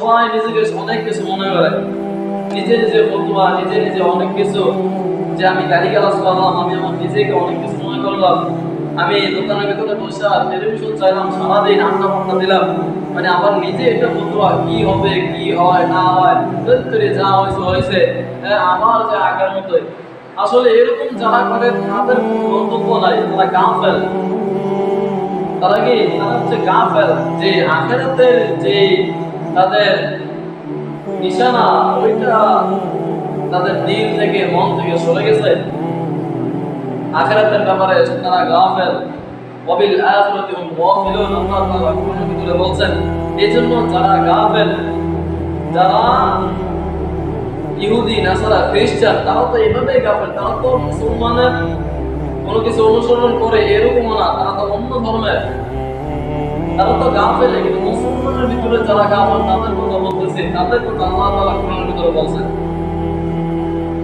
সবাই নিজেকে অনেক কিছু মনে করে। নিজে নিজে বলতুয়া নিজে নিজে অনেক কিছু। যে আমি গাড়ি গালাজ করলাম আমি আমার নিজেকে অনেক কিছু মনে করলাম। আমি দোকানের ভিতরে বসে টেলিভিশন চাইলাম সারাদিন আন্না ফান্না দিলাম। মানে আমার নিজে এটা বলতুয়া কি হবে কি হয় না হয় ধরে যা হয়েছে হয়েছে। হ্যাঁ, আবার যে আগের মতোই। আসলে এরকম যারা করে তাদের কোনো গন্তব্য নাই তারা গাঁ ফেলে তারা কি? তারা হচ্ছে গা ফেল যে আখেরাতের যে তাদের নিশানা ওইটা তাদের দিল থেকে মন থেকে সরে গেছে। আখেরাতের ব্যাপারে তারা গা ফেল অবিল আখিরাতি গাফিলুন, আল্লাহ তাআলা কোরআনের ভিতরে বলছেন, এজন্য যারা গা ফেল যারা ইহুদি, নাসারা, খ্রিস্টান, তারা তো এভাবেই গাফেল। তারা তো মুসলমানের কোনো কিছু অনুসরণ করে এরকম না। তারা তো অন্য ধর্মের। তারা তো গা ফেলে কিন্তু মুসলমানের ভিতরে যারা ফেল তাদের কথা বলতেছে। তাদের কথা আল্লাহ তাআলা কোরআনের ভিতরে বলছেন।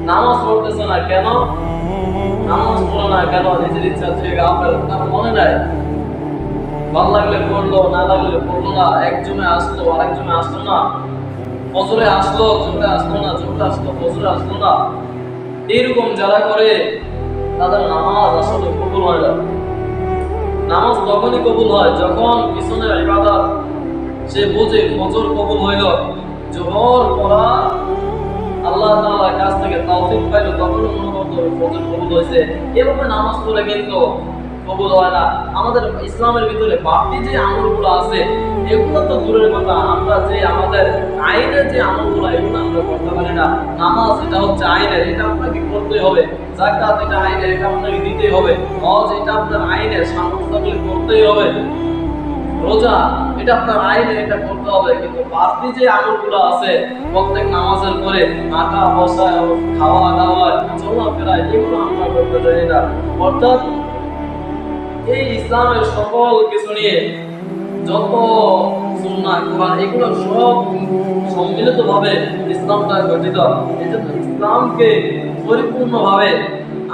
নামাজ পড়তেছে না কেন? নামাজ না কেন? নিজের ইচ্ছা তার মনে নাই। ভালো লাগলে পড়ল, না লাগলে পড়ল না। আসলো আসলো না। ফজরে আসলো আসলো না আসলো, ফজরে আসলো না। এইরকম যারা করে, তাদের নামাজ আসলে কবুল হয় না। নামাজ তখনই কবুল হয় যখন পিছনের ইবাদত সে বুঝে ফজর কবুল হইল। জোহর পড়া আল্লাহ তাআলার কাছ থেকে তৌফিক পাইল, তখন অনুভব করে ফজর কবুল হয়েছে এভাবে নামাজ পড়ে কিন্তু কবুল হয় না। আমাদের ইসলামের ভিতরে বাড়তি যে আমলগুলো আছে, এগুলো তো দূরের কথা। আমরা যে আমাদের আইনের যে আমলগুলো, এগুলো আমরা করতে পারি না। নামাজ এটা হচ্ছে আইনের, এটা আপনাকে করতে হবে। জাকাত এটা আইনের, এটা আপনাকে দিতেই হবে। হজ এটা আপনার আইনের সামর্থ্য করতেই হবে। রোজা, এটা আপনার আইনে এটা করতে হবে, কিন্তু বাড়তি যে আমলগুলো আছে, প্রত্যেক নামাজের পরে হাঁটা বসা খাওয়া দাওয়া চলাফেরা, এগুলো আমরা করতে পারি না। অর্থাৎ এই ইসলামের সকল কিছু নিয়ে যত সুন্নাহ, কোরআন, এগুলো সব সম্মিলিত ভাবে ইসলামটা গঠিত। এই জন্য ইসলামকে পরিপূর্ণভাবে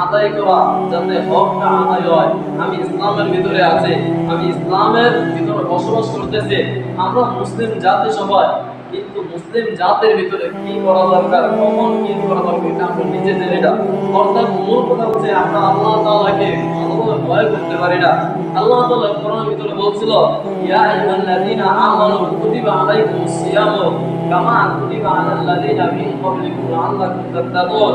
আদায় করা যাতে হকটা আদায় হয়, আমি ইসলামের ভিতরে আছি, আমি ইসলামের ভিতরে বসবাস করতেছি। আমরা মুসলিম জাতি সবাই, কিন্তু মুসলিম জাতির ভিতরে কি করা দরকার, কখন কি করা দরকার, এটা আমরা নিজে জানি না। অর্থাৎ মূল কথা হচ্ছে আমরা আল্লাহ তাআলাকে ভালোভাবে ভয় করতে পারি না। আল্লাহ তাআলা কোরআনের ভিতরে বলছিল, ইয়া আইয়ুহাল্লাযীনা আমানু কুতিবা আলাইকুমুস সিয়ামু, কামা কুতিবা আলাল লাযীনা মিন ক্বাবলিকুম লাআল্লাকুম তাত্তাকুন।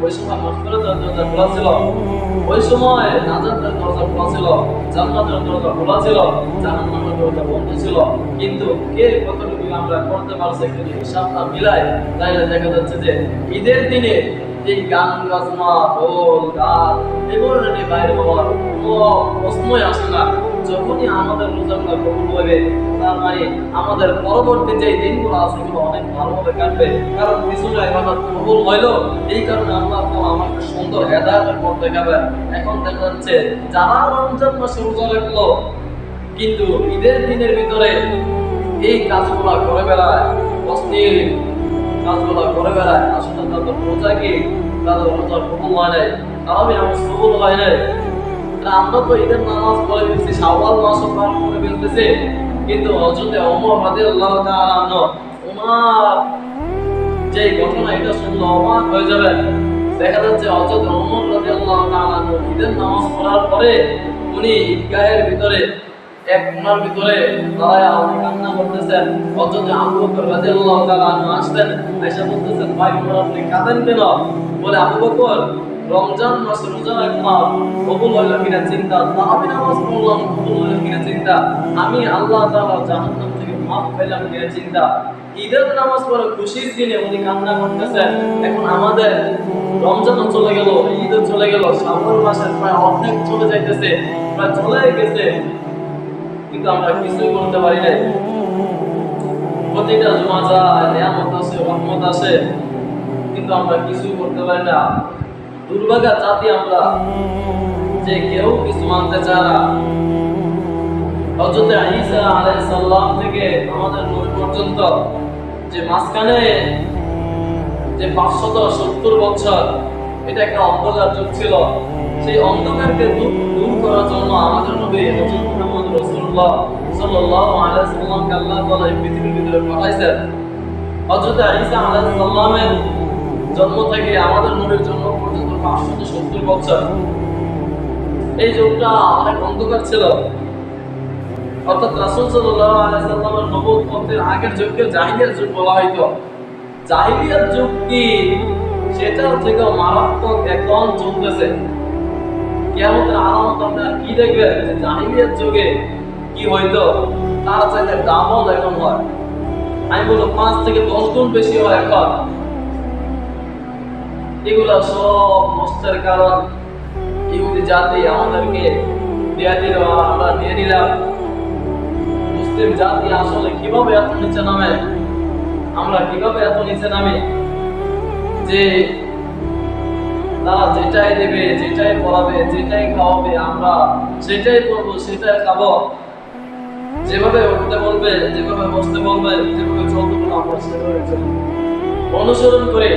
ওই সময় মাগফিরাতের দরজা খোলা কিন্তু কে কতটুকু আমরা করতে দেখা যাচ্ছে যে ঈদের দিনে এই গান বাজনা ঢোল গান এগুলো নিয়ে বাইরে হওয়ার কোনো প্রশ্নই আসে না যখনই আমাদের রোজাগুলো কবুল হবে তার মানে আমাদের পরবর্তী যে দিনগুলো আছে এগুলো অনেক ভালোভাবে কাটবে। কারণ পিছনে ইবাদত কবুল হইল, এই কারণে আল্লাহ তাআলা আমাকে সুন্দর হেদায়েতের পথ দেখাবে এখন দেখা যাচ্ছে, যারা রমজান মাসে রোজা রাখল, কিন্তু ঈদের দিনের ভিতরে এই কাজগুলো করে বেড়ায়, অস্থির কাজগুলো করে বেড়ায়, আসলে তাদের রোজা কি তাদের রোজা কবুল হয় নাই? তারাবি নামাজ কবুল হয় নাই? আমরা তো ঈদের নামাজ পড়ে ফেলছি, শাওয়াল মাসও পার করে ফেলতেছে। কিন্তু হযরতে ওমর রাদিয়াল্লাহু তাআলা আনহু যে ঘটনা এটা শুনলে অবাক হয়ে যাবে। দেখা যাচ্ছে হযরত ওমর রাদিয়াল্লাহু তাআলা ঈদের নামাজ পড়ার পরে উনি ঈদগাহের ভিতরে, এক কোণার ভিতরে দাঁড়ায় উনি কান্না করতেছেন। হযরত আবু বকর রাদিয়াল্লাহু তাআলা আসলেন আয়েশা বলতেছেন, ভাই, ওমর, আপনি কাঁদেন কেন? বলে, আবু বকর রমজান মাস রোজা রাখলাম কবুল হইল কিনা চিন্তা। তারাবি নামাজ পড়লাম কবুল হইল কিনা চিন্তা। আমি আল্লাহ তাআলা জাহান্নাম থেকে মাফ পেলাম কিনা চিন্তা। ঈদের নামাজ পড়ে খুশির দিনে উনি কান্না করতেছেন। এখন আমাদের রমজান চলে গেল, ঈদ চলে গেল, শ্রাবণ মাসের প্রায় অর্ধেক চলে যাইতেছে, প্রায় চলে গেছে। কিন্তু আমরা কিছুই করতে পারি নাই। প্রতিটা জমা যায় নিয়ামত আছে, রহমত আছে। কিন্তু আমরা কিছুই করতে পারি না। দুর্ভাগা জাতি আমরা যে কেউ কিছু মানতে চায় না। সালাম থেকে আমাদের নবী পর্যন্ত যে মাঝখানে যে পাঁচশত সত্তর বছর, এটা একটা অন্ধকার যুগ ছিল। সেই অন্ধকারকে দূর করার জন্য আমাদের নবী হযরত মুহাম্মদ রাসূলুল্লাহ সাল্লাল্লাহু আলাইহি আল্লাহ তাআলা এই পৃথিবীর ভিতরে পাঠাইছেন। হযরত ঈসা আলাইহিস জন্ম থেকে আমাদের নবীর জন্ম পাঁচশত সত্তর বছর এই যুগটা অনেক অন্ধকার ছিল। অর্থাৎ রাসূল সাল্লাল্লাহু আলাইহি সাল্লামের আগের যুগকে জাহিলিয়ার যুগ বলা হয়তো জাহিলিয়ার যুগ কি? সেটা থেকে মারাত্মক এখন চলতেছে। কিয়ামতের আলামত আপনারা কি দেখবেন? যে জাহিলিয়ার যুগে কি হইতো? তার চাইতে ডাবল এখন হয়। আমি বলব পাঁচ থেকে দশ গুণ বেশি হয় এখন। এগুলা সব নষ্টের কারণ। ইহুদি জাতি আমাদেরকে দেয়া দিল, আমরা নিয়ে নিলাম মুসলিম জাতি আসলে কীভাবে এত নিচে নামে? আমরা কীভাবে এত নিচে নামে? যে তারা যেটাই দেবে, যেটাই পড়াবে, যেটাই খাওয়াবে, আমরা সেটাই করব সেটাই খাব। যেভাবে উঠতে বলবে, যেভাবে বসতে বলবে, যেভাবে চলতে বলবে, আমরা সেভাবে অনুসরণ করে